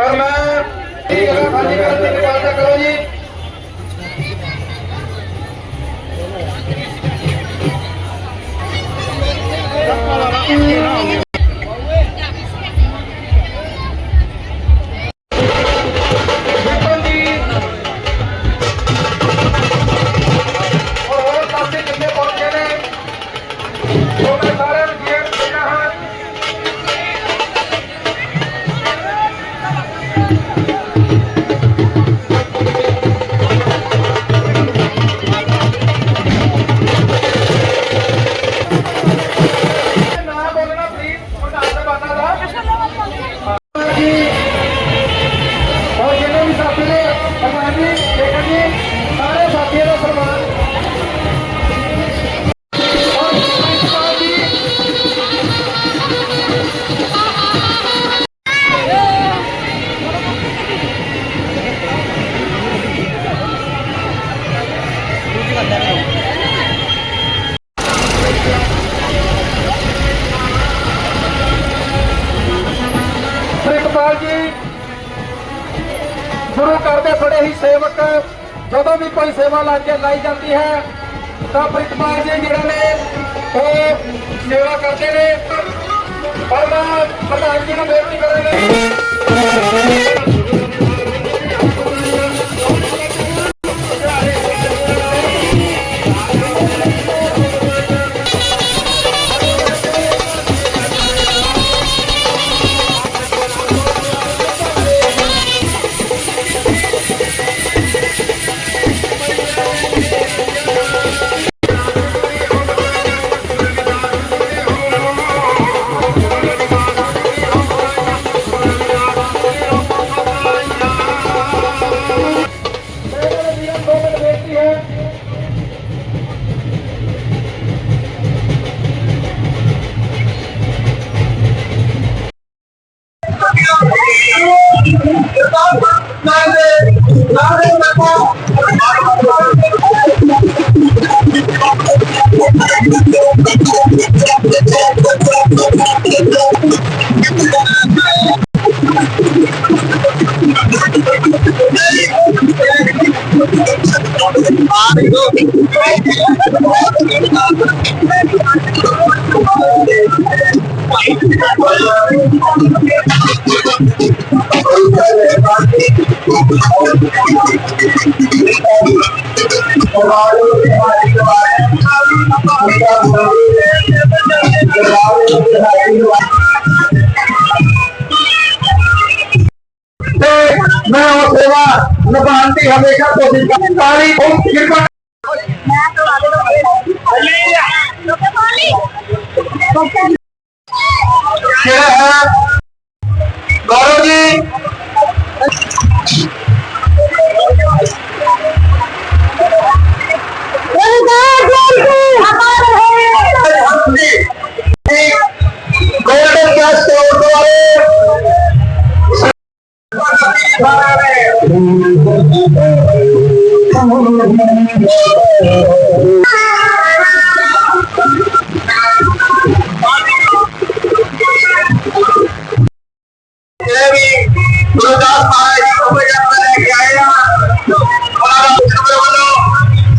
ਪਰ ਮੈਂ ਇਹ ਜਗ੍ਹਾ ਖਾਲੀ ਕਰਨ ਦੀ ਕਿਰਪਾਲਤਾ ਕਰੋ ਜੀ। ਜਦੋਂ ਵੀ ਕੋਈ ਸੇਵਾ ਲਾ ਕੇ ਲਾਈ ਜਾਂਦੀ ਹੈ, ਤਾਂ ਪ੍ਰਿਤਪਾਲ ਜੀ ਜਿਹੜੇ ਨੇ ਉਹ ਸੇਵਾ ਕਰਦੇ ਨੇ। ਪਰ ਮੈਂ ਪ੍ਰਧਾਨ ਜੀ ਨੂੰ ਬੇਨਤੀ ਕਰਾਂਗਾ। ਤੇ ਮੈਂ ਉਹ ਸੇਵਾ ਨਿਭਾਉਣ ਦੀ ਹਮੇਸ਼ਾ ਕੋਸ਼ਿਸ਼ ਕਰਾਂਗੀ ਉਹ ਕਿਰਪਾ ਜਿਹੜਾ ਹੈ ਜਿਹੜੇ ਵੀ ਗੁਰਦਾਸ ਮਹਾਰਾਜ ਜੀ ਨੂੰ ਪੰਜਾਬ ਲੈ ਕੇ ਆਏ ਆ ਉਹਨਾਂ ਦਾ ਮੁਖਬਰ ਵੱਲੋਂ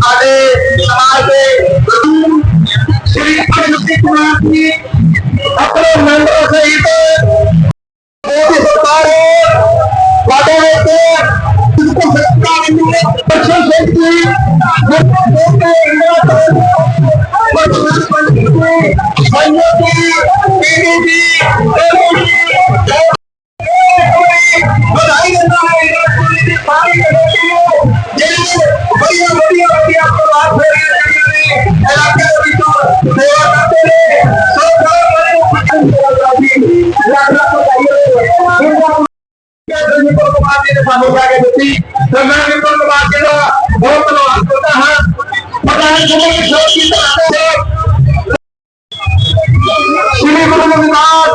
ਸਾਡੇ ਸਮਾਜ ਦੇ ਗੁਰੂ ਸ੍ਰੀ ਅਨੰਦ ਕੁਮਾਰ ਜੀ ਆਪਣੇ ਮੈਂਬਰ ਸਹਿਤ ਬਹੁਤ ਹੀ ਸਤਿਕਾਰ ਹੈ ਵਾਦੇ ਵਿੱਚ ਇਸ ਸਾਨੂੰ ਜਾ ਕੇ ਦਿੱਤੀ ਤੇ ਮੈਂ ਵਿਪਲ ਕੁਮਾਰ ਜੀ ਦਾ ਬਹੁਤ ਧੰਨਵਾਦ ਕਰਦਾ ਹਾਂ ਪ੍ਰਧਾਨ ਸਮੂਹ ਦੀ ਸੋਚ ਦੀ ਤਰ੍ਹਾਂ ਸ਼੍ਰੀ ਗੁਰੂ ਰਵਿਦਾਸ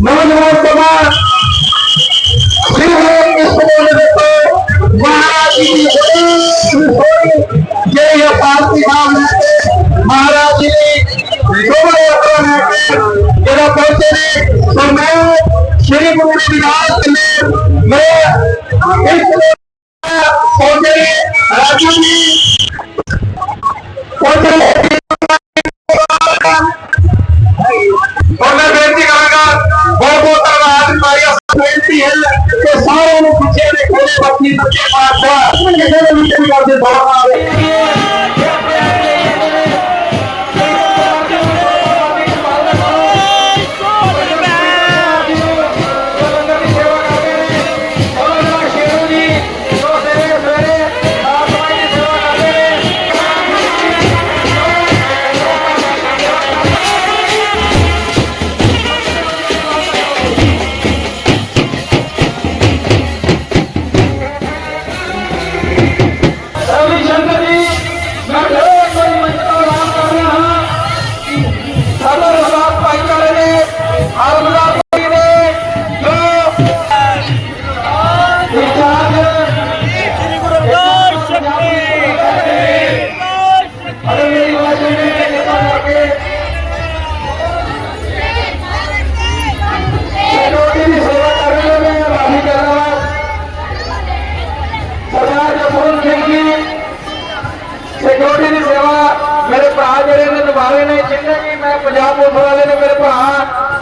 ਨੌਜਵਾਨ ਸਭਾ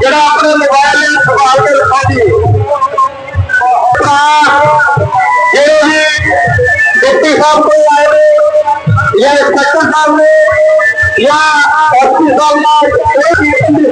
ਜਿਹੜਾ ਆਪਣੇ ਮੋਬਾਈਲ ਦੇ ਸਵਾਲ ਕੇ ਲਿਖਾ ਦੀ ਜਿਹੜੇ ਵੀ ਡਿਪਟੀ ਸਾਹਿਬ ਕੋਲ ਆਏ ਨੇ, ਜਾਂ ਇੰਸਪੈਕਟਰ ਸਾਹਿਬ ਨੇ, ਜਾਂ ਐਸਪੀ ਸਾਹਿਬ ਨੇ ਕੋਈ ਵੀ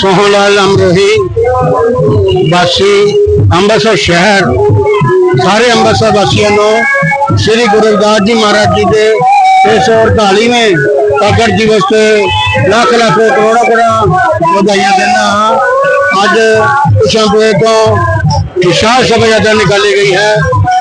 ਸੋਹਣ ਲਾਲ ਅਮਰੋਹੀ ਵਾਸੀ ਅੰਮ੍ਰਿਤਸਰ ਸ਼ਹਿਰ। ਸਾਰੇ ਅੰਮ੍ਰਿਤਸਰ ਵਾਸੀਆਂ ਨੂੰ ਸ੍ਰੀ ਗੁਰੂ ਰਵਿਦਾਸ ਜੀ ਮਹਾਰਾਜ ਜੀ ਦੇ 648ਵੇਂ ਪ੍ਰਗਟ ਦਿਵਸ ਤੇ ਲੱਖ ਲੱਖ ਕਰੋੜਾਂ ਕਰੋੜਾਂ ਵਧਾਈਆਂ ਦਿੰਦਾ ਹਾਂ। ਅੱਜ ਸ਼ੰਪੂਏ ਤੋਂ ਵਿਸ਼ਾਲ ਸਭਾ ਯਾਤਰਾ ਨਿਕਾਲੀ ਗਈ ਹੈ।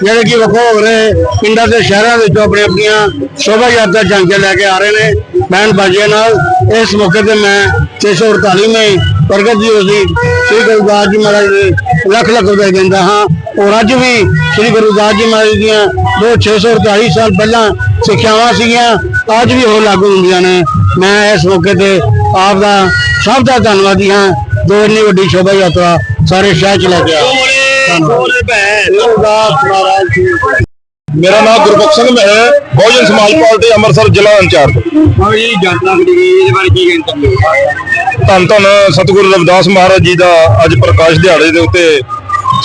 ਜਿਹੜੇ ਕਿ ਵਖੋ ਰਹੇ ਪਿੰਡਾਂ ਦੇ ਸ਼ਹਿਰਾਂ ਵਿੱਚੋਂ ਆਪਣੇ ਆਪਣੀਆਂ ਸ਼ੋਭਾ ਯਾਤਰਾ ਜਾਂਕੇ ਲੈ ਕੇ ਆ ਰਹੇ ਨੇ। ਬੈਂਡ ਬਾਜੀਆਂ ਨਾਲ ਇਸ ਮੌਕੇ ਤੇ ਮੈਂ 648ਵੇਂ ਪ੍ਰਗਟ ਦਿਵਸ ਦੀ ਸ੍ਰੀ ਗੁਰੂ ਰਵਿਦਾਸ ਜੀ ਮਹਾਰਾਜ ਦੇ ਲੱਖ ਲੱਖ ਵਧਾਈ ਦਿੰਦਾ ਹਾਂ ਔਰ ਅੱਜ ਵੀ ਸ੍ਰੀ ਗੁਰੂ ਰਵਿਦਾਸ ਜੀ ਮਹਾਰਾਜ ਦੀਆਂ ਜੋ 648 ਸਾਲ ਪਹਿਲਾਂ ਸਿੱਖਿਆਵਾਂ ਸੀਗੀਆਂ ਅੱਜ ਵੀ ਉਹ ਲਾਗੂ ਹੁੰਦੀਆਂ ਨੇ। ਮੈਂ ਇਸ ਮੌਕੇ ਤੇ ਆਪ ਦਾ ਸਭ ਦਾ ਧੰਨਵਾਦੀ ਹਾਂ। ਜੋ ਇੰਨੀ ਵੱਡੀ ਸ਼ੋਭਾ ਯਾਤਰਾ ਸਾਰੇ ਸ਼ਹਿਰ ਚ ਲੈ ਕੇ ਆਏ ਧੰਨਵਾਦ। ਮਹਾਰਾਜ ਜੀ। ਮੇਰਾ ਨਾਮ ਗੁਰਬਖਸ਼ ਸਿੰਘ ਹੈ ਬਹੁਜਨ ਸਮਾਜ ਪਾਰਟੀ ਅੰਮ੍ਰਿਤਸਰ ਜ਼ਿਲ੍ਹਾ ਇੰਚਾਰਜ। ਹਾਂ ਜੀ ਕਰੀ ਗਈ ਇਹਦੇ ਬਾਰੇ ਕੀ ਕਹਿੰਦੇ ਧੰਨ ਧੰਨ ਸਤਿਗੁਰੂ ਰਵਿਦਾਸ ਮਹਾਰਾਜ ਜੀ ਦਾ ਅੱਜ ਪ੍ਰਕਾਸ਼ ਦਿਹਾੜੇ ਦੇ ਉੱਤੇ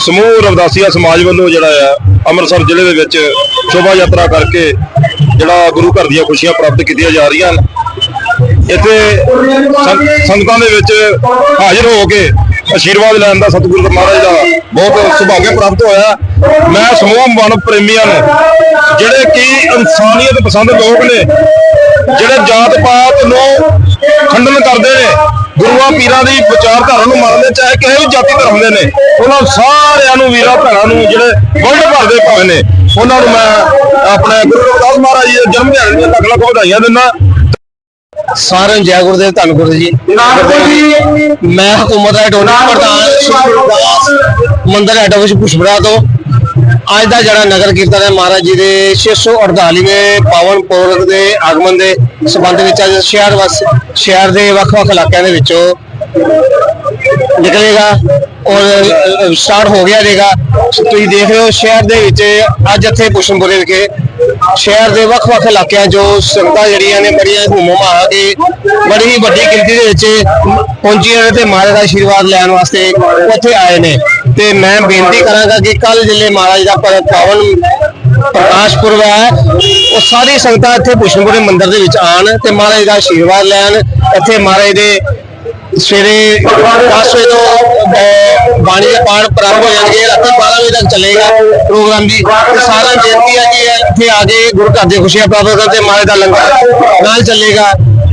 ਸਮੂਹ ਰਵਿਦਾਸੀਆ ਸਮਾਜ ਵੱਲੋਂ ਜਿਹੜਾ ਆ ਅੰਮ੍ਰਿਤਸਰ ਜ਼ਿਲ੍ਹੇ ਦੇ ਵਿੱਚ ਸ਼ੋਭਾ ਯਾਤਰਾ ਕਰਕੇ ਜਿਹੜਾ ਗੁਰੂ ਘਰ ਦੀਆਂ ਖੁਸ਼ੀਆਂ ਪ੍ਰਾਪਤ ਕੀਤੀਆਂ ਜਾ ਰਹੀਆਂ ਹਨ। ਇੱਥੇ ਸੰਗ- ਸੰਗਤਾਂ ਦੇ ਵਿੱਚ ਹਾਜ਼ਰ ਹੋ ਕੇ ਆਸ਼ੀਰਵਾਦ ਲੈਣ ਦਾ ਸਤਿਗੁਰੂ ਮਹਾਰਾਜ ਦਾ ਬਹੁਤ ਸੁਭਾਗਿਆ ਪ੍ਰਾਪਤ ਹੋਇਆ। ਮੈਂ ਸਮੂਹ ਮਨ ਪ੍ਰੇਮੀਆਂ ਨੂੰ ਜਿਹੜੇ ਕਿ ਇਨਸਾਨੀਅਤ ਪਸੰਦ ਲੋਕ ਨੇ ਜਿਹੜੇ ਜਾਤ ਪਾਤ ਨੂੰ ਖੰਡਨ ਕਰਦੇ ਨੇ ਗੁਰੂਆਂ ਪੀਰਾਂ ਦੀ ਵਿਚਾਰਧਾਰਾ ਨੂੰ ਮੰਨਦੇ ਚਾਹੇ ਕਿਸੇ ਵੀ ਜਾਤੀ ਧਰਮ ਦੇ ਨੇ ਉਹਨਾਂ ਸਾਰਿਆਂ ਨੂੰ ਵੀਰਾਂ ਭੈਣਾਂ ਨੂੰ ਜਿਹੜੇ ਵਰਲਡ ਭਰ ਦੇ ਭਾਵੇਂ ਨੇ ਉਹਨਾਂ ਨੂੰ ਮੈਂ ਆਪਣੇ ਗੁਰੂ ਰਵਿਦਾਸ ਮਹਾਰਾਜ ਜੀ ਦੇ ਜਨਮ ਦਿਹਾੜੇ ਦੀਆਂ ਲੱਖ ਲੱਖ ਵਧਾਈਆਂ ਦਿੰਦਾ। ਸਾਰਿਆਂ ਨੂੰ ਜੈ ਗੁਰਦੇਵ ਧੰਨ ਗੁਰੂ ਜੀ। ਮੈਂ ਹਕੂਮਤ ਦਾ ਡੋਨਰ ਪ੍ਰਧਾਨ ਸ਼੍ਰੀ ਮੰਦਰ ਹੈਡ ਆਫਿਸ ਪੁਸ਼ਪਰਾ ਤੋਂ। ਅੱਜ ਦਾ ਜਿਹੜਾ ਨਗਰ ਕੀਰਤਨ ਹੈ ਮਹਾਰਾਜ ਜੀ ਦੇ 648ਵੇਂ ਪਾਵਨ ਪੁਰਬ ਦੇ ਆਗਮਨ ਦੇ ਸਬੰਧ ਵਿੱਚ ਅੱਜ ਸ਼ਹਿਰ ਵਸ, ਸ਼ਹਿਰ ਦੇ ਵੱਖ-ਵੱਖ ਇਲਾਕਿਆਂ ਦੇ ਵਿੱਚੋਂ ਨਿਕਲੇਗਾ ਔਰ ਸਟਾਰਟ ਹੋ ਗਿਆ ਰਹੇਗਾ ਤੁਸੀਂ ਦੇਖ ਰਹੇ ਹੋ ਸ਼ਹਿਰ ਦੇ ਵਿੱਚ ਅੱਜ ਇੱਥੇ ਪੁਸ਼ਮਪੁਰੇ ਵਿਖੇ ਸ਼ਹਿਰ ਦੇ ਵੱਖ-ਵੱਖ ਇਲਾਕਿਆਂ ਜੋ ਸੰਗਤਾਂ ਜਿਹੜੀਆਂ ਨੇ ਬੜੀਆਂ ਹੁਮਮ ਆ ਕੇ ਬੜੀ ਹੀ ਵੱਡੀ ਗਿਣਤੀ ਦੇ ਵਿੱਚ ਪਹੁੰਚੀਆਂ ਨੇ ਤੇ ਮਹਾਰਾਜ ਦਾ ਆਸ਼ੀਰਵਾਦ ਲੈਣ ਵਾਸਤੇ ਉੱਥੇ ਆਏ ਨੇ। ਤੇ ਮੈਂ ਬੇਨਤੀ ਕਰਾਂਗਾ ਕਿ ਕੱਲ ਜਿਲੇ ਮਹਾਰਾਜ ਦਾ ਪਾਵਨ ਪ੍ਰਕਾਸ਼ ਪੁਰਬ ਹੈ, ਉਹ ਸਾਰੀ ਸੰਗਤਾਂ ਇੱਥੇ ਭੂਸ਼ਣਪੁਰੇ ਮੰਦਿਰ ਦੇ ਵਿੱਚ ਆਣ ਤੇ ਮਹਾਰਾਜ ਦਾ ਆਸ਼ੀਰਵਾਦ ਲੈਣ, ਇੱਥੇ ਮਹਾਰਾਜ ਦੇ ਸਵੇਰੇ 10 ਵਜੇ ਤੋਂ ਅਹ, ਬਾਣੀ ਦੇ ਪਾਠ ਪ੍ਰਾਰੰਭ ਹੋ ਜਾਣਗੇ ਰਾਤੀ 12 ਵਜੇ ਤੱਕ ਚੱਲੇਗਾ ਪ੍ਰੋਗਰਾਮ ਜੀ। ਸਾਰਾ ਬੇਨਤੀ ਹੈ ਕਿ ਇੱਥੇ ਆ ਕੇ ਗੁਰੂ ਘਰ ਦੀਆਂ ਖੁਸ਼ੀਆਂ ਪ੍ਰਾਪਤ ਕਰਨ ਤੇ ਦਾ ਲੰਗਰ ਨਾਲ ਚੱਲੇਗਾ।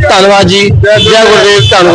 ਧੰਨਵਾਦ ਜੀ। ਜੈ ਗੁਰਦੇਵ ਧੰਨਵਾਦ।